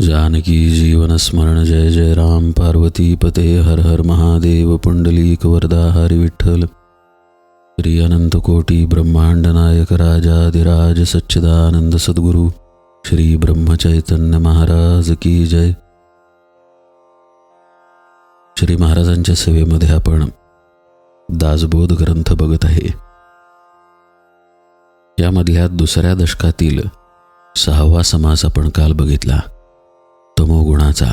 जानकी जीवन स्मरण जय जय राम। पार्वती पते हर हर महादेव। पुंडलीक वरदा हरि विठ्ठल। श्री अनंत कोटी ब्रह्मांड नायक राजाधिराज सच्चिदानंद सद्गुरु। श्री ब्रह्मचैतन्य महाराज की जय। श्री महाराजांच्या सेवेमध्ये आपण दासबोध ग्रंथ बघत आहे. यामधल्या दुसऱ्या दशकातील सहावा समास आपण काल बघितला. तमोगुणाचा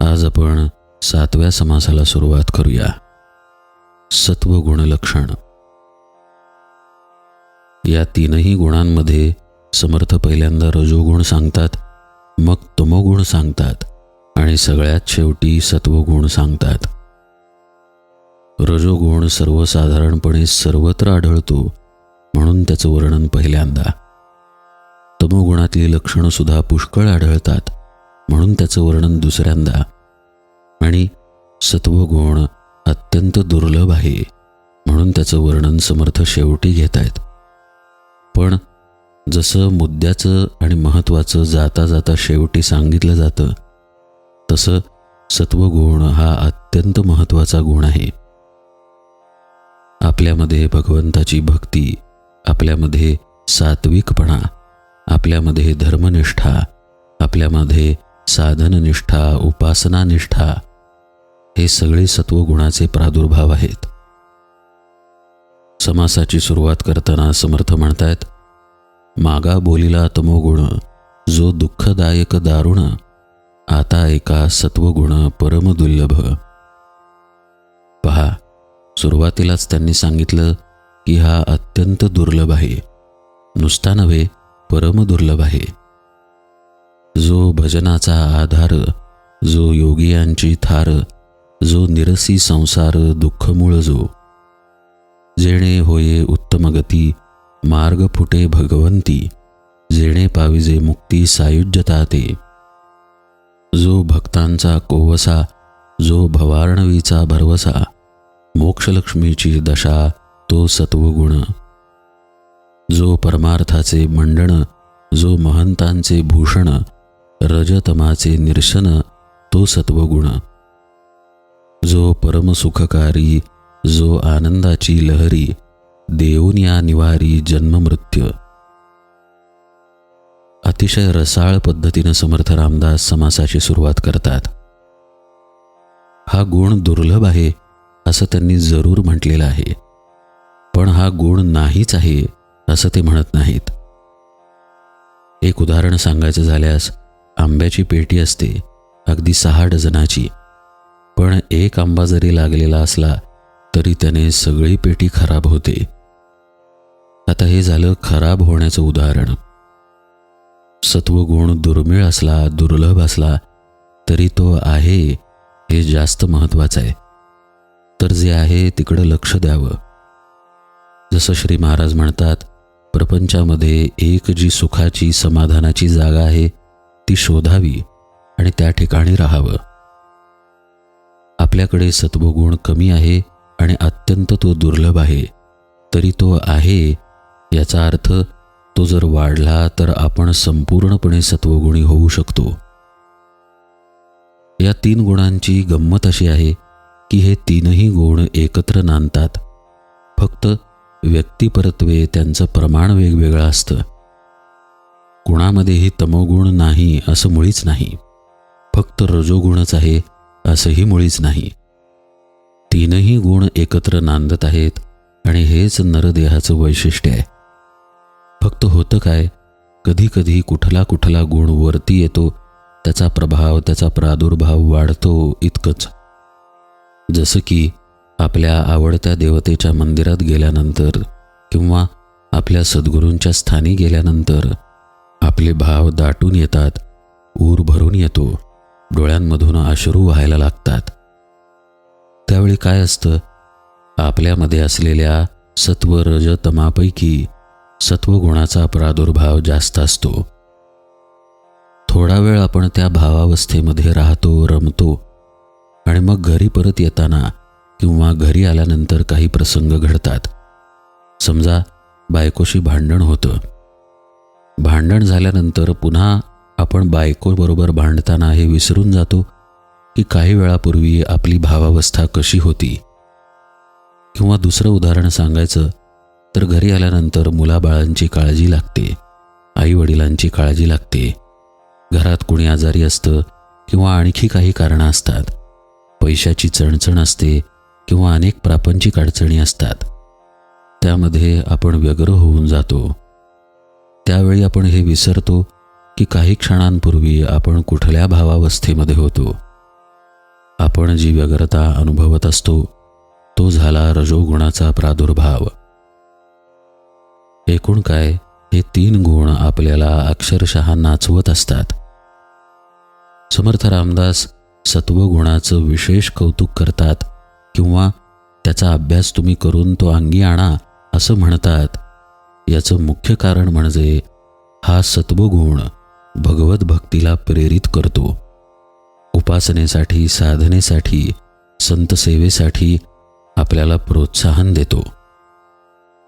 आज आपण सातव्या समासाला सुरुवात करूया. सत्वगुण लक्षण. या तीनही गुणांमध्ये समर्थ पहिल्यांदा रजोगुण सांगतात मग तमोगुण सांगतात आणि सगळ्यात शेवटी सत्वगुण सांगतात. रजोगुण सर्वसाधारणपणे सर्वत्र आढळतो म्हणून त्याचं वर्णन पहिल्यांदा. तमोगुणातली लक्षणं सुद्धा पुष्कळ आढळतात. म्हणून त्याचं वर्णन दुसऱ्यांदा. आणि सत्वगुण अत्यंत दुर्लभ आहे. म्हणून त्याचं वर्णन समर्थ शेवटी घेत आहेत पण जसं मुद्द्याचं आणि महत्त्वाचं जाता जाता शेवटी सांगितलं जातं तसं सत्वगुण हा अत्यंत महत्त्वाचा गुण आहे. आपल्यामध्ये भगवंताची भक्ती आपल्यामध्ये सात्विकपणा आपल्यामध्ये धर्मनिष्ठा आपल्यामध्ये साधननिष्ठा उपासनानिष्ठा हे सगळे सत्वगुणाचे प्रादुर्भाव आहेत. समासाची सुरुवात करताना समर्थ म्हणतायत मागा बोलिला तमोगुण जो दुःखदायक दारुण आता एका सत्वगुण परमदुर्लभ. पहा सुरुवातीलाच त्यांनी सांगितलं की हा अत्यंत दुर्लभ आहे. नुसता नव्हे परमदुर्लभ आहे. जो भजनाचा आधार जो योगियांची थार जो निरसी संसार दुःखमूळ जो जेणे होये उत्तमगती मार्ग फुटे भगवंती जेणे पाविजे मुक्ती सायुज्यता ते. जो भक्तांचा कोवसा जो भवार्णवीचा भरवसा मोक्षलक्ष्मीची दशा तो सत्वगुण. जो परमार्थाचे मंडण जो महंतांचे भूषण रजतमाचे निरसन तो सत्वगुण. जो परमसुखकारी जो आनंदाची लहरी देऊन या निवारी जन्ममृत्यू. अतिशय रसाळ पद्धतीनं समर्थ रामदास समासाची सुरुवात करतात. हा गुण दुर्लभ आहे असं त्यांनी जरूर म्हटलेलं आहे. पण हा गुण नाहीच आहे असं ते म्हणत नाहीत. एक उदाहरण सांगायचं झाल्यास आंब्याची पेटी असते अगदी सहा डझनाची. पण एक आंबा जरी लागलेला असला तरी त्याने सगळी पेटी खराब होते. आता हे झालं खराब होण्याचं उदाहरण. सत्वगुण दुर्मिळ असला दुर्लभ असला तरी तो आहे हे जास्त महत्वाचं आहे. तर जे आहे तिकडं लक्ष द्यावं. जसं श्री महाराज म्हणतात प्रपंचामध्ये एक जी सुखाची समाधानाची जागा आहे ती शोधावी आणि त्या ठिकाणी राहावं. आपल्याकडे सत्वगुण कमी आहे आणि अत्यंत तो दुर्लभ आहे तरी तो आहे याचा अर्थ तो जर वाढला तर आपण संपूर्णपणे सत्वगुणी होऊ शकतो. या तीन गुणांची गंमत अशी आहे की हे तीनही गुण एकत्र नांदतात. फक्त व्यक्तिपरत्वे त्यांचं प्रमाण वेगवेगळं असतं. कुणामध्येही तमोगुण नाही असं मुळीच नाही. फक्त रजोगुणच आहे असंही मुळीच नाही. तीनही गुण एकत्र नांदत आहेत आणि हेच नरदेहाचं वैशिष्ट्य आहे. फक्त होतं काय? कधी कधी कुठला कुठला गुण वरती येतो त्याचा प्रभाव त्याचा प्रादुर्भाव वाढतो इतकंच. जसं की आपल्या आवडत्या देवतेच्या मंदिरात गेल्यानंतर किंवा आपल्या सद्गुरूंच्या स्थानी गेल्यानंतर आपले भाव दाटून येतात ऊर भरून येतो डोळ्यांमधून अश्रू व्हायला लागतात. त्यावेळी काय असतं? आपल्यामध्ये असलेल्या सत्व रज तमापैकी सत्वगुणाचा प्रादुर्भाव जास्त असतो. थोडा वेळ आपण त्या भावावस्थेमध्ये राहतो रमतो आणि मग घरी परत येताना किंवा घरी आल्यानंतर काही प्रसंग घडतात. समजा बायकोशी भांडण होतं. भांडण झाल्यानंतर पुन्हा आपण बायकोबरोबर भांडताना हे विसरून जातो की काही वेळापूर्वी आपली भावावस्था कशी होती. किंवा दुसरं उदाहरण सांगायचं तर घरी आल्यानंतर मुलाबाळांची काळजी लागते आई वडिलांची काळजी लागते. घरात कुणी आजारी असतं किंवा आणखी काही कारणं असतात. पैशाची चणचण असते किंवा अनेक प्रापंचिक अडचणी असतात. त्यामध्ये आपण व्यग्र होऊन जातो. त्यावेळी आपण हे विसरतो की काही क्षणांपूर्वी आपण कुठल्या भावावस्थेमध्ये होतो. आपण जी व्यग्रता अनुभवत असतो तो झाला रजोगुणाचा प्रादुर्भाव. एकूण काय हे तीन गुण आपल्याला अक्षरशः नाचवत असतात. समर्थ रामदास सत्वगुणाचं विशेष कौतुक करतात. किंवा त्याचा अभ्यास तुम्ही करून तो अंगी आणा असं म्हणतात. याचं मुख्य कारण म्हणजे हा सत्वगुण भगवत भक्तीला प्रेरित करतो. उपासनेसाठी साधनेसाठी संतसेवेसाठी आपल्याला प्रोत्साहन देतो.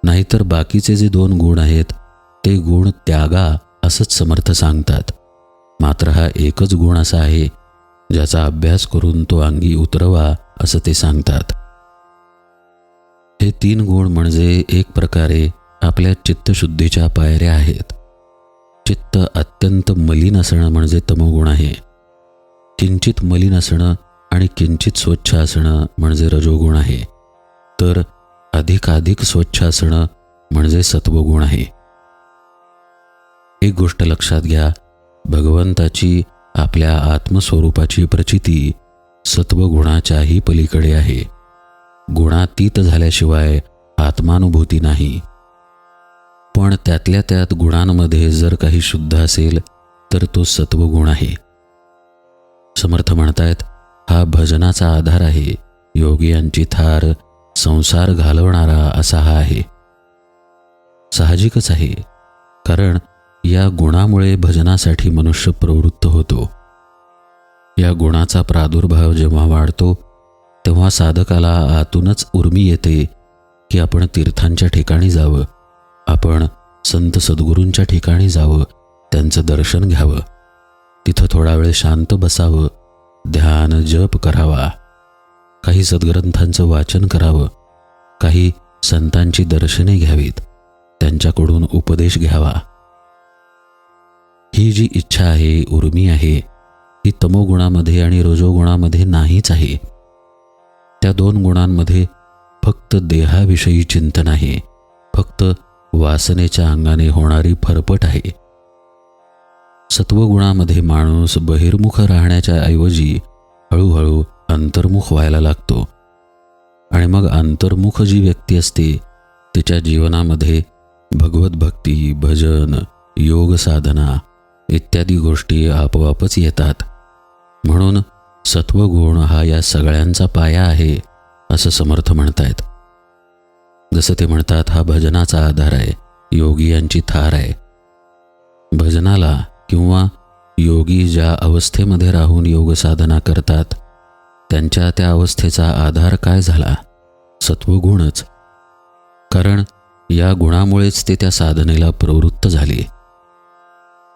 नाहीतर बाकीचे जे दोन गुण आहेत ते गुण त्यागा असंच समर्थ सांगतात. मात्र हा एकच गुण असा आहे ज्याचा अभ्यास करून तो अंगी उतरवा असं ते सांगतात. हे तीन गुण म्हणजे एक प्रकारे आपल्या चित्तशुद्धीच्या पायऱ्या आहेत. चित्त अत्यंत मलिन असणं म्हणजे तमोगुण आहे. किंचित मलिन असणं आणि किंचित स्वच्छ असणं म्हणजे रजोगुण आहे. तर अधिकाधिक स्वच्छ असणं म्हणजे सत्वगुण आहे. एक गोष्ट लक्षात घ्या. भगवंताची आपल्या आत्मस्वरूपाची प्रचिती सत्वगुणाच्याही पलीकडे आहे. गुणातीत झाल्याशिवाय आत्मानुभूती नाही. पण त्यातल्या त्यात गुणांमध्ये जर काही शुद्ध असेल तर तो सत्वगुण आहे. समर्थ म्हणतायत हा भजनाचा आधार आहे. योगियांची थार संसार घालवणारा असा हा आहे. साहजिकच आहे कारण या गुणामुळे भजनासाठी मनुष्य प्रवृत्त होतो. या गुणाचा प्रादुर्भाव जेव्हा वाढतो तेव्हा साधकाला आतूनच उर्मी येते की आपण तीर्थांच्या ठिकाणी जावं आपण संत सद्गुरूंच्या ठिकाणी जावं त्यांचं दर्शन घ्यावं. तिथं थोडा वेळ शांत बसावं ध्यान जप करावा. काही सद्ग्रंथांचं वाचन करावं. काही संतांची दर्शने घ्यावीत. त्यांच्याकडून उपदेश घ्यावा. ही जी इच्छा आहे उर्मी आहे ही तमोगुणामध्ये आणि रजोगुणामध्ये नाहीच आहे. त्या दोन गुणांमध्ये फक्त देहाविषयी चिंतन आहे. फक्त वासनेच्या अंगाने होणारी फरफट आहे. सत्वगुणामध्ये माणूस बहिर्मुख राहण्याच्या ऐवजी हळूहळू अंतर्मुख व्हायला लागतो. आणि मग अंतर्मुख जी व्यक्ती असते तिच्या जीवनामध्ये भगवत भक्ती भजन योग साधना इत्यादी गोष्टी आपोआपच येतात. म्हणून सत्वगुण हा या सगळ्यांचा पाया आहे असं समर्थ म्हणतायत. जसं ते म्हणतात हा भजनाचा आधार आहे योगी यांची थार आहे. भजनाला किंवा योगी ज्या अवस्थेमध्ये राहून योगसाधना करतात त्यांच्या त्या अवस्थेचा आधार काय झाला? सत्वगुणच. कारण या गुणामुळेच ते त्या साधनेला प्रवृत्त झाले.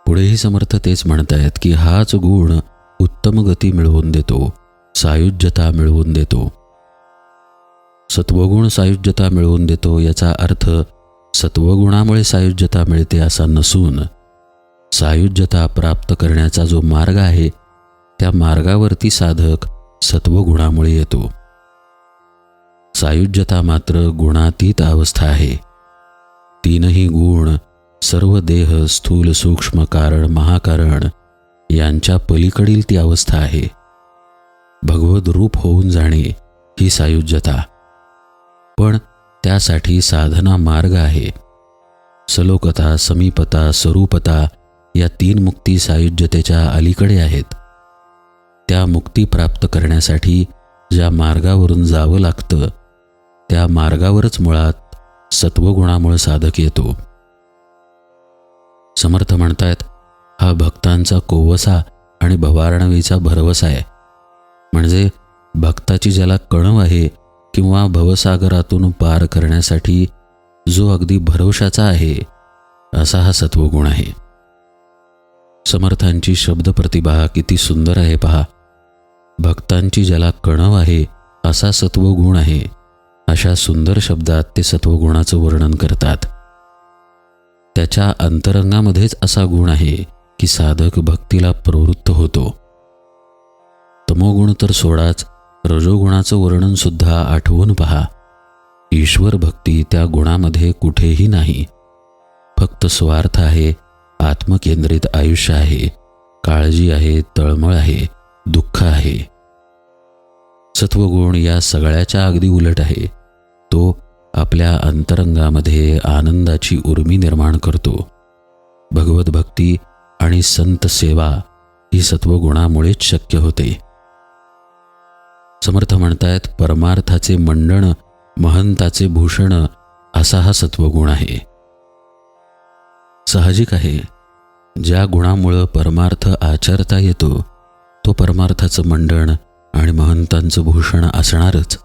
पुढेही समर्थ तेच म्हणतायत की हाच गुण उत्तम गती मिळवून देतो सायुज्यता मिळवून देतो. सत्वगुण सायुज्यता मिळवून देतो याचा अर्थ सत्वगुणामुळे सायुज्यता मिळते असा नसून सायुज्यता प्राप्त करण्याचा जो मार्ग आहे त्या मार्गावरती साधक सत्वगुणामुळे येतो. सायुज्यता मात्र गुणातीत अवस्था आहे. तीनही गुण सर्व देह स्थूल सूक्ष्म कारण महाकारण यांच्या पलीकडील ती अवस्था आहे. भगवत रूप होऊन जाणे ही सायुज्यता. पण त्यासाठी साधना मार्ग आहे. सलोकता समीपता स्वरूपता या तीन मुक्ती सायुज्यतेच्या अलीकडे आहेत. त्या मुक्ती प्राप्त करण्यासाठी ज्या मार्गावरून जावं लागतं त्या मार्गावरच मुळात सत्वगुणामुळे साधक येतो. समर्थ म्हणतायत हा भक्तांचा कोवसा आणि भवारणवीचा भरवसा आहे. म्हणजे भक्ताची ज्याला कणव आहे किंवा भवसागरातून पार करण्यासाठी जो अगदी भरवशाचा आहे असा हा सत्वगुण आहे. समर्थांची शब्द प्रतिभा किती सुंदर आहे पहा. भक्तांची ज्याला कणव आहे असा सत्वगुण आहे. अशा सुंदर शब्दात ते सत्वगुणाचं वर्णन करतात. त्याच्या अंतरंगामध्येच असा गुण आहे. की साधक भक्तीला प्रवृत्त होतो. तमोगुण तर सोडाच रजोगुणाचं वर्णन सुद्धा आठवून पहा. ईश्वर भक्ती त्या गुणामध्ये कुठेही नाही. फक्त स्वार्थ आहे आत्मकेंद्रित आयुष्य आहे काळजी आहे तळमळ आहे दुःख आहे. सत्वगुण या सगळ्याच्या अगदी उलट आहे. तो आपल्या अंतरंगामध्ये आनंदाची उर्मी निर्माण करतो. भगवत भक्ती आणि संत सेवा ही सत्वगुणामुळेच शक्य होते. समर्थ म्हणतायत परमार्थाचे मंडण महंताचे भूषण असा हा सत्वगुण आहे. साहजिक आहे ज्या गुणामुळं परमार्थ आचरता येतो तो परमार्थाचं मंडण आणि महंतांचं भूषण असणारच.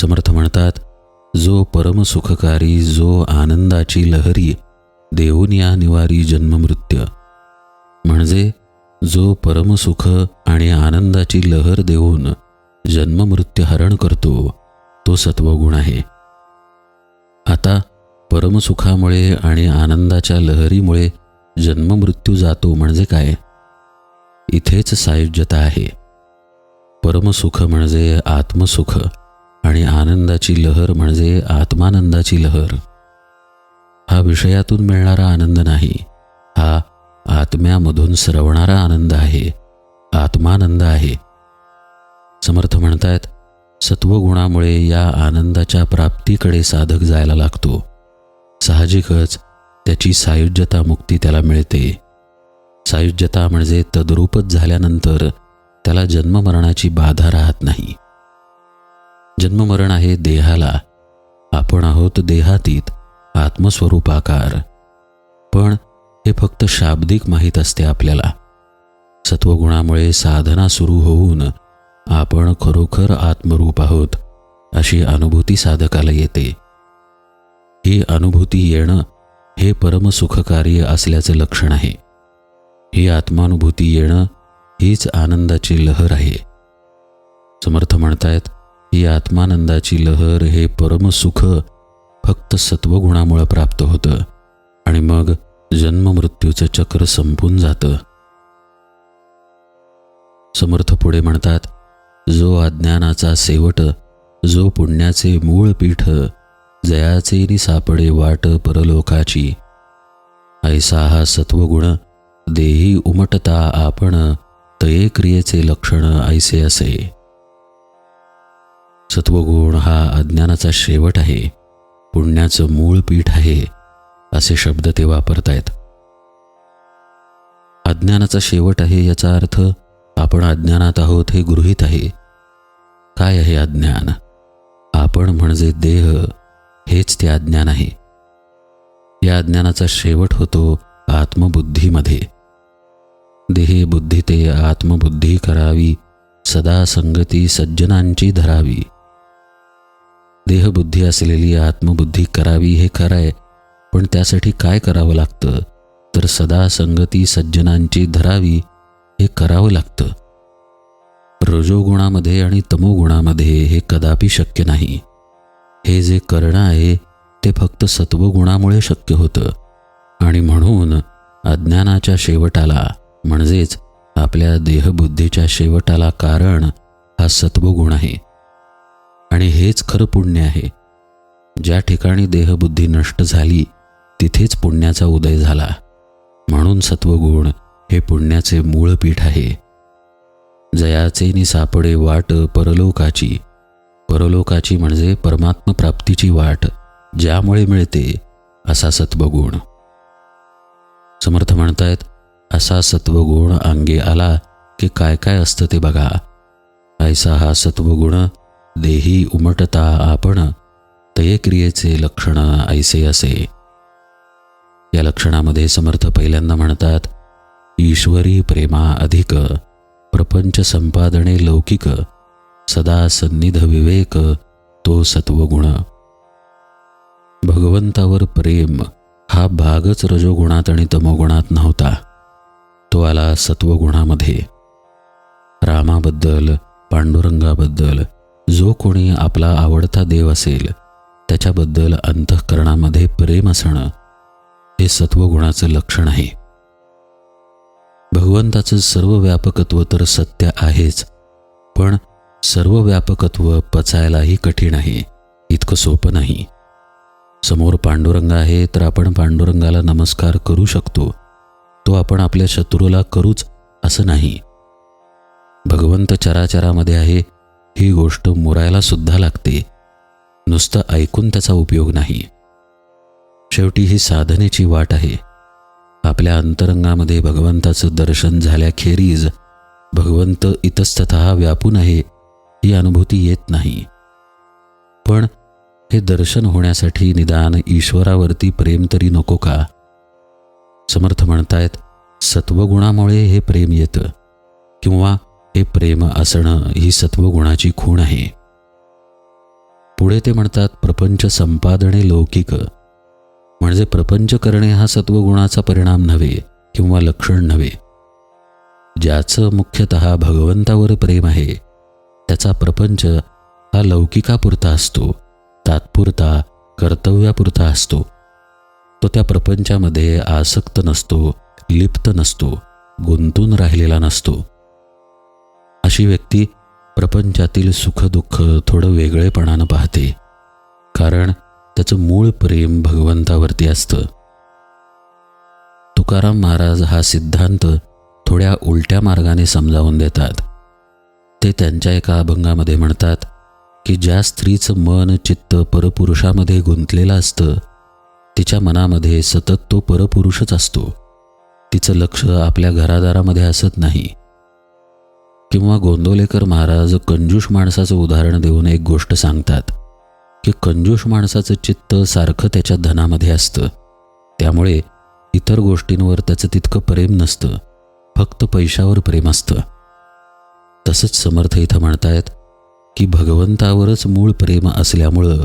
समर्थ म्हणतात जो परमसुखकारी जो आनंदाची लहरी देऊनिया निवारी जन्ममृत्य. म्हणजे जो परमसुख आणि आनंदाची लहर देऊन जन्ममृत्यू हरण करतो तो सत्वगुण आहे. आता परमसुखामुळे आणि आनंदाच्या लहरीमुळे जन्ममृत्यू जातो म्हणजे काय? इथेच सायुज्यता आहे. परमसुख म्हणजे आत्मसुख आणि आनंदाची लहर म्हणजे आत्मानंदाची लहर. हा विषयातून मिळणारा आनंद नाही. हा आत्म्यामधून सरवणारा आनंद आहे. आत्मानंद आहे. समर्थ म्हणतायत सत्वगुणामुळे या आनंदाच्या प्राप्तीकडे साधक जायला लागतो. साहजिकच त्याची सायुज्यता मुक्ती त्याला मिळते. सायुज्यता म्हणजे तद्रूपच झाल्यानंतर त्याला जन्ममरणाची बाधा राहत नाही. जन्ममरण आहे देहाला. आपण आहोत देहातीत. आत्मस्वरूपाकार. पण हे फक्त शाब्दिक माहीत असते आपल्याला. सत्वगुणामुळे साधना सुरू होऊन आपण खरोखर आत्मरूप आहोत अशी अनुभूती साधकाला येते. ही अनुभूती येणं हे परमसुखकार्य असल्याचं लक्षण आहे. ही आत्मानुभूती येणं हीच आनंदाची लहर आहे. समर्थ म्हणतायत ही आत्मानंदाची लहर हे परमसुख फक्त सत्वगुणामुळं प्राप्त होतं आणि मग जन्ममृत्यूचं चक्र संपून जातं. समर्थ पुढे म्हणतात जो अज्ञानाचा सेवट जो पुण्याचे मूळ पीठ जयाचे नि सापडे वाट परलोकाची. ऐसा हा सत्वगुण देही उमटता आपण तये क्रियेचे लक्षण ऐसे असे. सत्वगुण हा अज्ञानाचा शेवट आहे. पुण्याचं मूळ पीठ आहे असे शब्द ते वापरतायत. अज्ञानाचा शेवट आहे याचा अर्थ आपण अज्ञानात आहोत हे गृहीत आहे. काय आहे अज्ञान? आपण म्हणजे देह हेच ते अज्ञान आहे. या अज्ञानाचा शेवट होतो आत्मबुद्धीमध्ये. देहे बुद्धी ते आत्मबुद्धी करावी सदा संगती सज्जनांची धरावी. देहबुद्धी असलेली आत्मबुद्धी करावी हे खरं आहे. पण त्यासाठी काय करावं लागतं? तर सदा संगती सज्जनांची धरावी हे करावं लागतं. रजोगुणामध्ये आणि तमोगुणामध्ये हे कदापि शक्य नाही. हे जे करणं आहे ते फक्त सत्वगुणामुळे शक्य होतं. आणि म्हणून अज्ञानाच्या शेवटाला म्हणजेच आपल्या देहबुद्धीच्या शेवटाला कारण हा सत्वगुण आहे. आणि हेच खरं पुण्य आहे. ज्या ठिकाणी देहबुद्धी नष्ट झाली तिथेच पुण्याचा उदय झाला. म्हणून सत्वगुण हे पुण्याचे मूळ पीठ आहे. जयाचे नि सापडे वाट परलोकाची. परलोकाची म्हणजे परमात्म प्राप्तीची वाट ज्यामुळे मिळते असा सत्वगुण. समर्थ म्हणतायत असा सत्वगुण अंगे आला की काय काय असतं ते बघा. ऐसा हा सत्वगुण देही उमटता आपण तयक्रियेचे लक्षण ऐसे असे. या लक्षणामध्ये समर्थ पहिल्यांदा म्हणतात ईश्वरी प्रेमा अधिक प्रपंच संपादने लौकिक सदा सन्निध विवेक तो सत्वगुण. भगवंतावर प्रेम हा भागच रजोगुणात आणि तमोगुणात नव्हता. तो आला सत्वगुणामध्ये. रामाबद्दल पांडुरंगाबद्दल जो कोणी आपला आवडता देव असेल त्याच्याबद्दल अंतःकरणामध्ये प्रेम असणं हे सत्वगुणाचं लक्षण आहे. भगवंताचं सर्व व्यापकत्व तर सत्य आहेच पण सर्व व्यापकत्व पचायलाही कठीण आहे इतकं सोपं नाही. समोर पांडुरंग आहे तर आपण पांडुरंगाला नमस्कार करू शकतो. तो आपण आपल्या शत्रूला करूच असं नाही. भगवंत चराचरामध्ये आहे ही गोष्ट मुरायला सुद्धा लागते. नुसतं ऐकून त्याचा उपयोग नाही. शेवटी ही साधनेची वाट आहे. आपल्या अंतरंगामध्ये भगवंताचं दर्शन झाल्याखेरीज भगवंत इतस्तत व्यापून आहे ही अनुभूती येत नाही. पण हे दर्शन होण्यासाठी निदान ईश्वरावरती प्रेम तरी नको का? समर्थ म्हणतायत सत्वगुणामुळे हे प्रेम येतं. किंवा हे प्रेम असणं ही सत्वगुणाची खूण आहे. पुढे ते म्हणतात प्रपंच संपादने लौकिक. म्हणजे प्रपंच करणे हा सत्वगुणाचा परिणाम नव्हे किंवा लक्षण नव्हे. ज्याचं मुख्यतः भगवंतावर प्रेम आहे त्याचा प्रपंच हा लौकिकापुरता असतो तात्पुरता कर्तव्यापुरता असतो. तो त्या प्रपंचामध्ये आसक्त नसतो लिप्त नसतो गुंतून राहिलेला नसतो. अशी व्यक्ती प्रपंचातील सुखदुःख थोडं वेगळेपणानं पाहते. कारण त्याचं मूळ प्रेम भगवंतावरती असतं. तुकाराम महाराज हा सिद्धांत थोड्या उलट्या मार्गाने समजावून देतात. ते त्यांच्या एका अभंगामध्ये म्हणतात की ज्या स्त्रीचं मन चित्त परपुरुषामध्ये गुंतलेलं असतं तिच्या मनामध्ये सतत तो परपुरुषच असतो. तिचं लक्ष आपल्या घरादारामध्ये असत नाही. किंवा गोंदवलेकर महाराज कंजूष माणसाचं उदाहरण देऊन एक गोष्ट सांगतात की कंजूष माणसाचं चित्त सारखं त्याच्या धनामध्ये असतं. त्यामुळे इतर गोष्टींवर त्याचं तितकं प्रेम नसतं फक्त पैशावर प्रेम असतं. तसंच समर्थ इथं म्हणतायत की भगवंतावरच मूळ प्रेम असल्यामुळं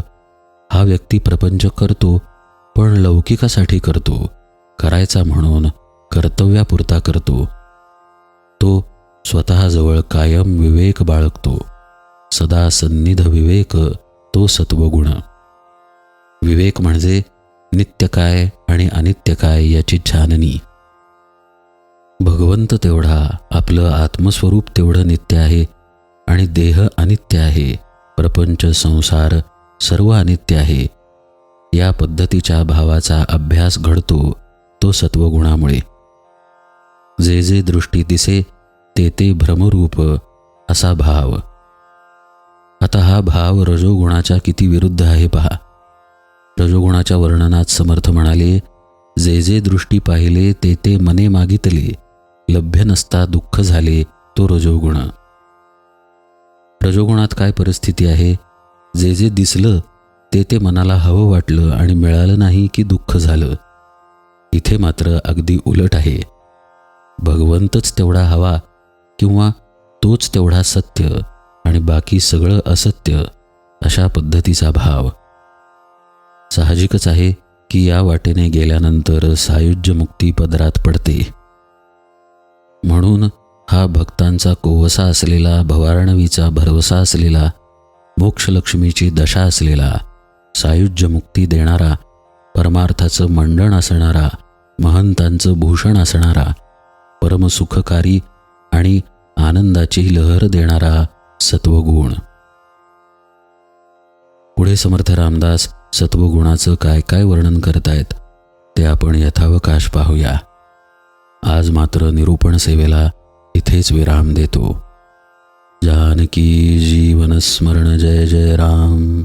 हा व्यक्ती प्रपंच करतो पण लौकिकासाठी करतो करायचा म्हणून कर्तव्यापुरता करतो. तो स्वतःजवळ कायम विवेक बाळगतो. सदा सन्निध विवेक तो सत्वगुण. विवेक म्हणजे नित्य काय आणि अनित्य काय याची छाननी. भगवंत तेवढा आपलं आत्मस्वरूप तेवढं नित्य आहे आणि देह अनित्य आहे. प्रपंच संसार सर्व अनित्य आहे. या पद्धतीच्या भावाचा अभ्यास घडतो तो सत्वगुणामुळे. जे जे दृष्टी दिसे ते ते भ्रमरूप असा भाव. आता हा भाव रजोगुणाच्या किती विरुद्ध आहे पहा. रजोगुणाच्या वर्णनात समर्थ म्हणाले जे जे दृष्टी पाहिले ते ते मने मागितले. लभ्य नसता दुःख झाले तो रजोगुण. रजोगुणात काय परिस्थिती आहे? जे जे दिसलं ते ते मनाला हवं वाटलं आणि मिळालं नाही की दुःख झालं. इथे मात्र अगदी उलट आहे. भगवंतच तेवढा हवा किंवा तोच तेवढा सत्य आणि बाकी सगळं असत्य अशा पद्धतीचा भाव. साहजिकच आहे की या वाटेने गेल्यानंतर सायुज्य मुक्ती पदरात पडते. म्हणून हा भक्तांचा कोवसा असलेला भवारणवीचा भरवसा असलेला मोक्षलक्ष्मीची दशा असलेला सायुज्य मुक्ती देणारा परमार्थाचं मंडण असणारा महंतांचं भूषण असणारा परमसुखकारी आणि आनंदाची लहर देणारा सत्वगुण. पुढे समर्थ रामदास सत्वगुणाचं काय काय वर्णन करतायत ते आपण यथावकाश पाहूया. आज मात्र निरूपण सेवेला इथेच विराम देतो. जानकी जीवन स्मरण जय जय राम.